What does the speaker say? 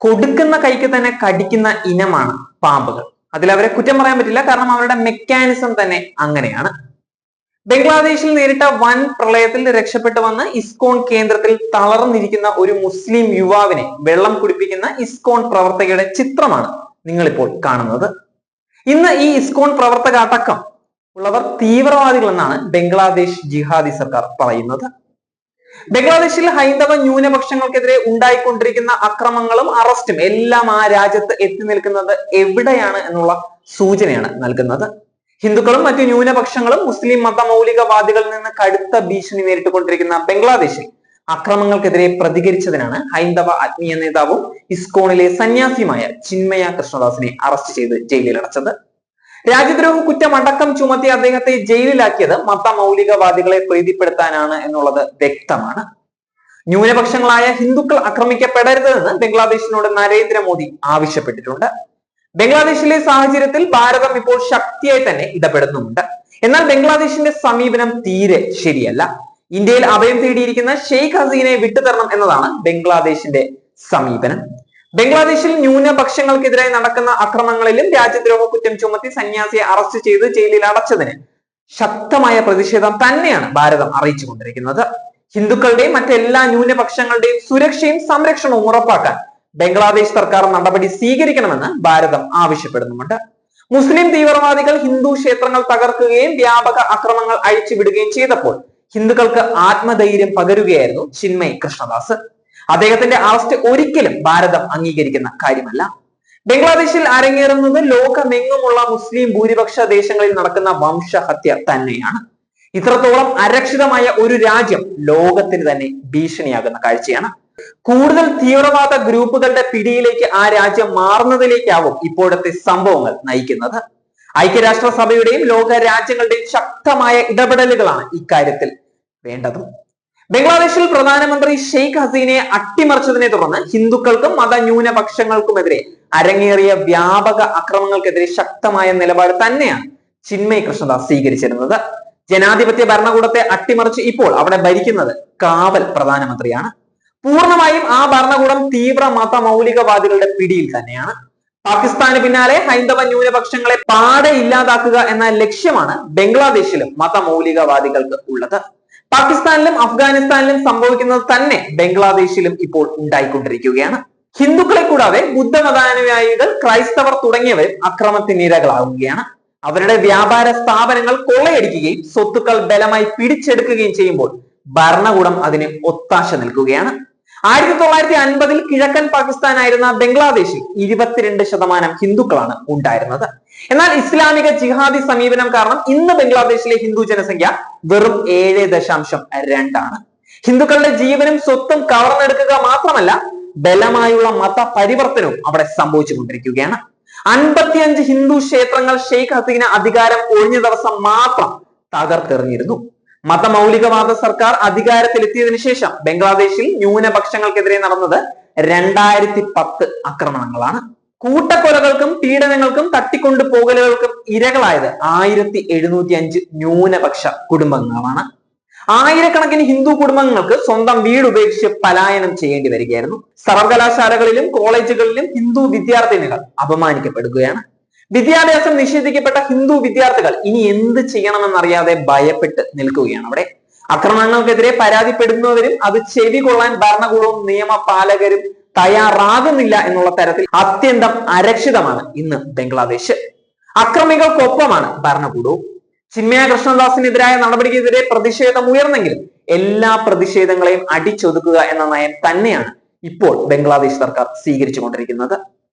കൊടുക്കുന്ന കൈക്ക് തന്നെ കടിക്കുന്ന ഇനമാണ് പാമ്പുകൾ. അതിൽ അവരെ കുറ്റം പറയാൻ പറ്റില്ല. കാരണം അവരുടെ മെക്കാനിസം തന്നെ അങ്ങനെയാണ്. ബംഗ്ലാദേശിൽ നേരിട്ട വൻ പ്രളയത്തിൽ രക്ഷപ്പെട്ടു വന്ന് ഇസ്കോൺ കേന്ദ്രത്തിൽ തളർന്നിരിക്കുന്ന ഒരു മുസ്ലിം യുവാവിനെ വെള്ളം കുടിപ്പിക്കുന്ന ഇസ്കോൺ പ്രവർത്തകയുടെ ചിത്രമാണ് നിങ്ങളിപ്പോൾ കാണുന്നത്. ഇന്ന് ഈ ഇസ്കോൺ പ്രവർത്തക അടക്കം ഉള്ളവർ തീവ്രവാദികൾ എന്നാണ് ബംഗ്ലാദേശ് ജിഹാദി സർക്കാർ പറയുന്നത്. ബംഗ്ലാദേശിൽ ഹൈന്ദവ ന്യൂനപക്ഷങ്ങൾക്കെതിരെ ഉണ്ടായിക്കൊണ്ടിരിക്കുന്ന അക്രമങ്ങളും അറസ്റ്റും എല്ലാം ആ രാജ്യത്ത് എത്തി നിൽക്കുന്നത് എവിടെയാണ് എന്നുള്ള സൂചനയാണ് നൽകുന്നത്. ഹിന്ദുക്കളും മറ്റു ന്യൂനപക്ഷങ്ങളും മുസ്ലിം മതമൗലികവാദികളിൽ നിന്ന് കടുത്ത ഭീഷണി നേരിട്ടുകൊണ്ടിരിക്കുന്ന ബംഗ്ലാദേശിൽ അക്രമങ്ങൾക്കെതിരെ പ്രതികരിച്ചതിനാണ് ഹൈന്ദവ ആത്മീയ നേതാവും ഇസ്കോണിലെ സന്യാസിയുമായ ചിന്മയ കൃഷ്ണദാസിനെ അറസ്റ്റ് ചെയ്ത് ജയിലിൽ അടച്ചത്. രാജ്യദ്രോഹ കുറ്റം അടക്കം ചുമത്തി അദ്ദേഹത്തെ ജയിലിലാക്കിയത് മതമൗലികവാദികളെ പ്രീതിപ്പെടുത്താനാണ് എന്നുള്ളത് വ്യക്തമാണ്. ന്യൂനപക്ഷങ്ങളായ ഹിന്ദുക്കൾ ആക്രമിക്കപ്പെടരുതെന്ന് ബംഗ്ലാദേശിനോട് നരേന്ദ്രമോദി ആവശ്യപ്പെട്ടിട്ടുണ്ട്. ബംഗ്ലാദേശിലെ സാഹചര്യത്തിൽ ഭാരതം ഇപ്പോൾ ശക്തിയായി തന്നെ ഇടപെടുന്നുമുണ്ട്. എന്നാൽ ബംഗ്ലാദേശിന്റെ സമീപനം തീരെ ശരിയല്ല. ഇന്ത്യയിൽ അഭയം തേടിയിരിക്കുന്ന ഷെയ്ഖ് ഹസീനെ വിട്ടുതരണം എന്നതാണ് ബംഗ്ലാദേശിന്റെ സമീപനം. ബംഗ്ലാദേശിൽ ന്യൂനപക്ഷങ്ങൾക്കെതിരെ നടക്കുന്ന അക്രമങ്ങളിലും രാജ്യദ്രോഹ കുറ്റം ചുമത്തി സന്യാസിയെ അറസ്റ്റ് ചെയ്ത് ജയിലിൽ അടച്ചതിന് ശക്തമായ പ്രതിഷേധം തന്നെയാണ് ഭാരതം അറിയിച്ചുകൊണ്ടിരിക്കുന്നത്. ഹിന്ദുക്കളുടെയും മറ്റെല്ലാ ന്യൂനപക്ഷങ്ങളുടെയും സുരക്ഷയും സംരക്ഷണവും ഉറപ്പാക്കാൻ ബംഗ്ലാദേശ് സർക്കാർ നടപടി സ്വീകരിക്കണമെന്ന് ഭാരതം ആവശ്യപ്പെടുന്നുമുണ്ട്. മുസ്ലിം തീവ്രവാദികൾ ഹിന്ദു ക്ഷേത്രങ്ങൾ തകർക്കുകയും വ്യാപക അക്രമങ്ങൾ അഴിച്ചുവിടുകയും ചെയ്തപ്പോൾ ഹിന്ദുക്കൾക്ക് ആത്മധൈര്യം പകരുകയായിരുന്നു ചിന്മയ് കൃഷ്ണദാസ്. അദ്ദേഹത്തിന്റെ അറസ്റ്റ് ഒരിക്കലും ഭാരതം അംഗീകരിക്കുന്ന കാര്യമല്ല. ബംഗ്ലാദേശിൽ അരങ്ങേറുന്നത് ലോകമെങ്ങുമുള്ള മുസ്ലിം ഭൂരിപക്ഷ ദേശങ്ങളിൽ നടക്കുന്ന വംശഹത്യ തന്നെയാണ്. ഇത്രത്തോളം അരക്ഷിതമായ ഒരു രാജ്യം ലോകത്തിന് തന്നെ ഭീഷണിയാകുന്ന കാഴ്ചയാണ്. കൂടുതൽ തീവ്രവാദ ഗ്രൂപ്പുകളുടെ പിടിയിലേക്ക് ആ രാജ്യം മാറുന്നതിലേക്കാവും ഇപ്പോഴത്തെ സംഭവങ്ങൾ നയിക്കുന്നത്. ഐക്യരാഷ്ട്രസഭയുടെയും ലോക രാജ്യങ്ങളുടെയും ശക്തമായ ഇടപെടലുകളാണ് ഇക്കാര്യത്തിൽ വേണ്ടത്. ബംഗ്ലാദേശിൽ പ്രധാനമന്ത്രി ഷെയ്ഖ് ഹസീനെ അട്ടിമറിച്ചതിനെ തുടർന്ന് ഹിന്ദുക്കൾക്കും മത ന്യൂനപക്ഷങ്ങൾക്കുമെതിരെ അരങ്ങേറിയ വ്യാപക അക്രമങ്ങൾക്കെതിരെ ശക്തമായ നിലപാട് തന്നെയാണ് ചിന്മയ് കൃഷ്ണദാസ് സ്വീകരിച്ചിരുന്നത്. ജനാധിപത്യ ഭരണകൂടത്തെ അട്ടിമറിച്ച് ഇപ്പോൾ അവിടെ ഭരിക്കുന്നത് കാവൽ പ്രധാനമന്ത്രിയാണ്. പൂർണമായും ആ ഭരണകൂടം തീവ്ര മത മൗലികവാദികളുടെ പിടിയിൽ തന്നെയാണ്. പാകിസ്ഥാന് പിന്നാലെ ഹൈന്ദവ ന്യൂനപക്ഷങ്ങളെ പാടെ ഇല്ലാതാക്കുക എന്ന ലക്ഷ്യമാണ് ബംഗ്ലാദേശിലും മത മൗലികവാദികൾക്ക് ഉള്ളത്. പാകിസ്ഥാനിലും അഫ്ഗാനിസ്ഥാനിലും സംഭവിക്കുന്നത് തന്നെ ബംഗ്ലാദേശിലും ഇപ്പോൾ ഉണ്ടായിക്കൊണ്ടിരിക്കുകയാണ്. ഹിന്ദുക്കളെ കൂടാതെ ബുദ്ധമതാനുയായികൾ ക്രൈസ്തവർ തുടങ്ങിയവരും അക്രമത്തിനിരകളാവുകയാണ് അവരുടെ വ്യാപാര സ്ഥാപനങ്ങൾ കൊള്ളയടിക്കുകയും സ്വത്തുക്കൾ ബലമായി പിടിച്ചെടുക്കുകയും ചെയ്യുമ്പോൾ ഭരണകൂടം അതിന് ഒത്താശ നിൽക്കുകയാണ് ആയിരത്തി തൊള്ളായിരത്തി അൻപതിൽ കിഴക്കൻ പാകിസ്ഥാനായിരുന്ന ബംഗ്ലാദേശിൽ ഇരുപത്തിരണ്ട് ശതമാനം ഹിന്ദുക്കളാണ് ഉണ്ടായിരുന്നത്. എന്നാൽ ഇസ്ലാമിക ജിഹാദി സമീപനം കാരണം ഇന്ന് ബംഗ്ലാദേശിലെ ഹിന്ദു ജനസംഖ്യ വെറും ഏഴ് ദശാംശം രണ്ടാണ്. ഹിന്ദുക്കളുടെ ജീവനും സ്വത്തും കവർന്നെടുക്കുക മാത്രമല്ല ബലമായുള്ള മത പരിവർത്തനവും അവിടെ സംഭവിച്ചുകൊണ്ടിരിക്കുകയാണ്. അൻപത്തിയഞ്ച് ഹിന്ദു ക്ഷേത്രങ്ങൾ ഷെയ്ഖ് ഹസീന അധികാരം ഒഴിഞ്ഞ ദിവസം മാത്രം തകർത്തെറിഞ്ഞിരുന്നു. മതമൗലികവാദ സർക്കാർ അധികാരത്തിലെത്തിയതിനു ശേഷം ബംഗ്ലാദേശിൽ ന്യൂനപക്ഷങ്ങൾക്കെതിരെ നടന്നത് രണ്ടായിരത്തി പത്ത് ആക്രമണങ്ങളാണ്. കൂട്ടക്കൊലകൾക്കും പീഡനങ്ങൾക്കും തട്ടിക്കൊണ്ടു പോകലുകൾക്കും ഇരകളായത് ആയിരത്തി എഴുന്നൂറ്റി അഞ്ച് ന്യൂനപക്ഷ കുടുംബങ്ങളാണ്. ആയിരക്കണക്കിന് ഹിന്ദു കുടുംബങ്ങൾക്ക് സ്വന്തം വീട് ഉപേക്ഷിച്ച് പലായനം ചെയ്യേണ്ടി വരികയായിരുന്നു. സർവകലാശാലകളിലും കോളേജുകളിലും ഹിന്ദു വിദ്യാർത്ഥിനികൾ അപമാനിക്കപ്പെടുകയാണ്. വിദ്യാഭ്യാസം നിഷേധിക്കപ്പെട്ട ഹിന്ദു വിദ്യാർത്ഥികൾ ഇനി എന്ത് ചെയ്യണമെന്നറിയാതെ ഭയപ്പെട്ട് നിൽക്കുകയാണ് അവിടെ. അക്രമങ്ങൾക്കെതിരെ പരാതിപ്പെടുന്നവരും അത് ചെവി കൊള്ളാൻ ഭരണകൂടവും നിയമപാലകരും തയ്യാറാകുന്നില്ല എന്നുള്ള തരത്തിൽ അത്യന്തം അരക്ഷിതമാണ് ഇന്ന് ബംഗ്ലാദേശ്. അക്രമികൾക്കൊപ്പമാണ് ഭരണകൂടവും. ചിന്മയ കൃഷ്ണദാസിനെതിരായ നടപടിക്കെതിരെ പ്രതിഷേധം ഉയർന്നെങ്കിലും എല്ലാ പ്രതിഷേധങ്ങളെയും അടിച്ചൊതുക്കുക എന്ന നയം തന്നെയാണ് ഇപ്പോൾ ബംഗ്ലാദേശ് സർക്കാർ സ്വീകരിച്ചുകൊണ്ടിരിക്കുന്നത്.